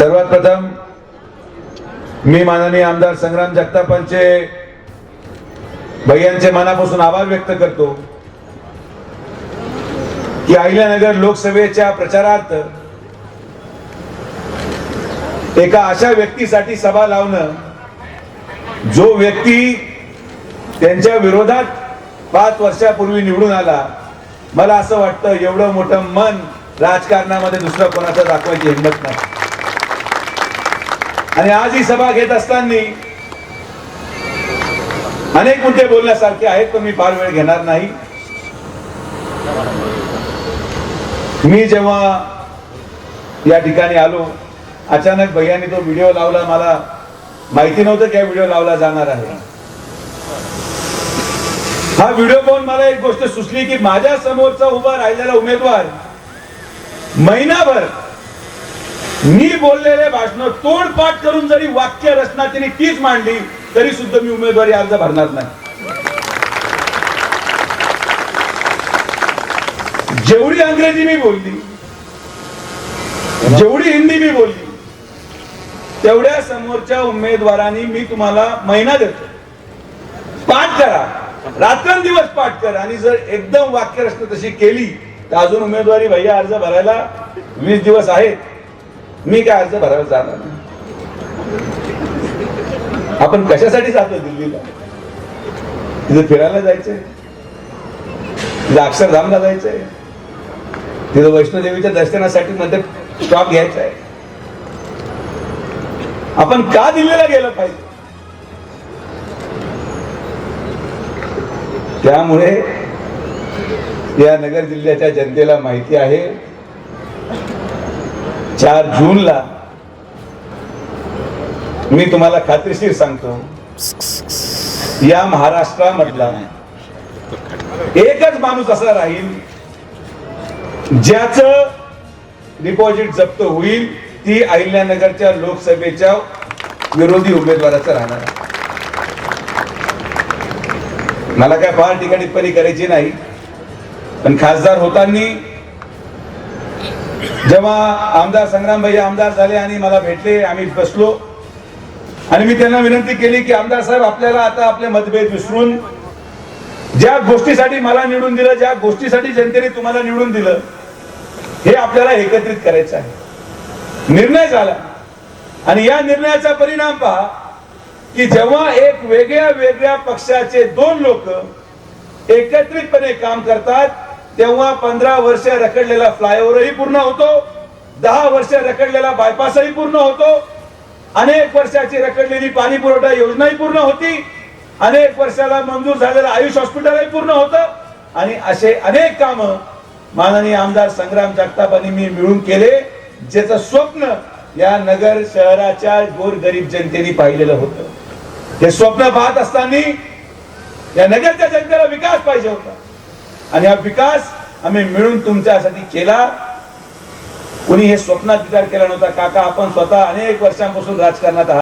सर्वात प्रथम मी माननीय आमदार संग्राम जगतापांचे भैयांचे मनापासून आभार व्यक्त करतो की अहिल्यानगर लोकसभेच्या प्रचारार्थ एका अशा व्यक्तीसाठी सभा लावणं जो व्यक्ती त्यांच्या विरोधात पाच वर्षापूर्वी निवडून आला मला असं वाटतं एवढं मोठं मन राजकारणामध्ये दुसरं कोणाचं दाखवायची हिंमत नाही. आणि आज ही सभा घेत असताना अनेक मुद्दे बोलण्यासारखे आहेत पण मी फार वेळ घेणार नाही. मी जेव्हा या ठिकाणी आलो अचानक भैयानी तो व्हिडिओ लावला मला माहिती नव्हतं की हा व्हिडिओ लावला जाणार आहे. हा व्हिडिओ पाहून मला एक गोष्ट सुचली की माझ्या समोरचा उभा राहिलेला उमेदवार महिनाभर मी बोललेले भाषण तोडपाठ करून जरी वाक्य रचना तिने तीच मांडली तरी सुद्धा मी उमेदवारी अर्ज भरणार नाही. जेवढी अंग्रेजी मी बोलली जेवढी हिंदी मी बोलली तेवढ्या समोरच्या उमेदवारांनी मी तुम्हाला महिना देतो. पाठ करा. रात्रंदिवस पाठ करा. आणि जर एकदम वाक्यरचना तशी केली तर अजून उमेदवारी भैया अर्ज भरायला वीस दिवस आहेत. मी काय अर्ज भरायला जाणार नाही. आपण कशासाठी जातो दिल्लीला? तिथं फिरायला जायचंय? तिथं अक्षरधामला जायचंय? तिथं वैष्णोदेवीच्या दर्शनासाठी मध्ये स्टॉप घ्यायचा आहे आपण का दिल्लीला गेलं पाहिजे? त्यामुळे या नगर जिल्ह्याच्या जनतेला माहिती आहे. चार जूनला मी तुम्हाला खात्रीशीर सांगतो. या महाराष्ट्रामधला एकच माणूस असा राहील ज्याच डिपॉझिट जप्त होईल ती अहिल्यानगरच्या लोकसभेच्या विरोधी उमेदवाराचं राहणार. मला काय फार ठिकाणी पण करायची नाही पण खासदार होताना जेव्हा आमदार संग्राम भाई आमदार झाले आणि मला भेटले आम्ही बसलो. आणि मी त्यांना विनंती केली की आमदार साहेब आपल्याला आता आपले मतभेद विसरून ज्या गोष्टीसाठी मला निवडून दिलं ज्या गोष्टीसाठी जनतेने तुम्हाला निवडून दिलं हे आपल्याला एकत्रित करायचं आहे. निर्णय झाला. आणि या निर्णयाचा परिणाम पहा की जेव्हा एक वेगळ्या वेगळ्या पक्षाचे दोन लोक एकत्रितपणे काम करतात तेव्हा पंधरा वर्ष रखडलेला फ्लायओव्हरही पूर्ण होतो. दहा वर्ष रखडलेला बायपासही पूर्ण होतो. अनेक वर्षाची रखडलेली पाणी पुरवठा योजनाही पूर्ण होती. अनेक वर्षाला मंजूर झालेलं आयुष हॉस्पिटलही पूर्ण होतं. आणि असे अनेक काम माननीय आमदार संग्राम जगतापांनी मी मिळून केले ज्याचं स्वप्न या नगर शहराच्या गोरगरीब जनतेने पाहिलेलं होतं. हे स्वप्न पाहत असताना या नगरच्या जनतेला विकास पाहिजे होता. आणि हा विकास आम्ही मिळून तुमच्यासाठी केला. कुणी हे स्वप्नात विचार केला नव्हता. काका आपण स्वतः अनेक वर्षांपासून राजकारणात आहात.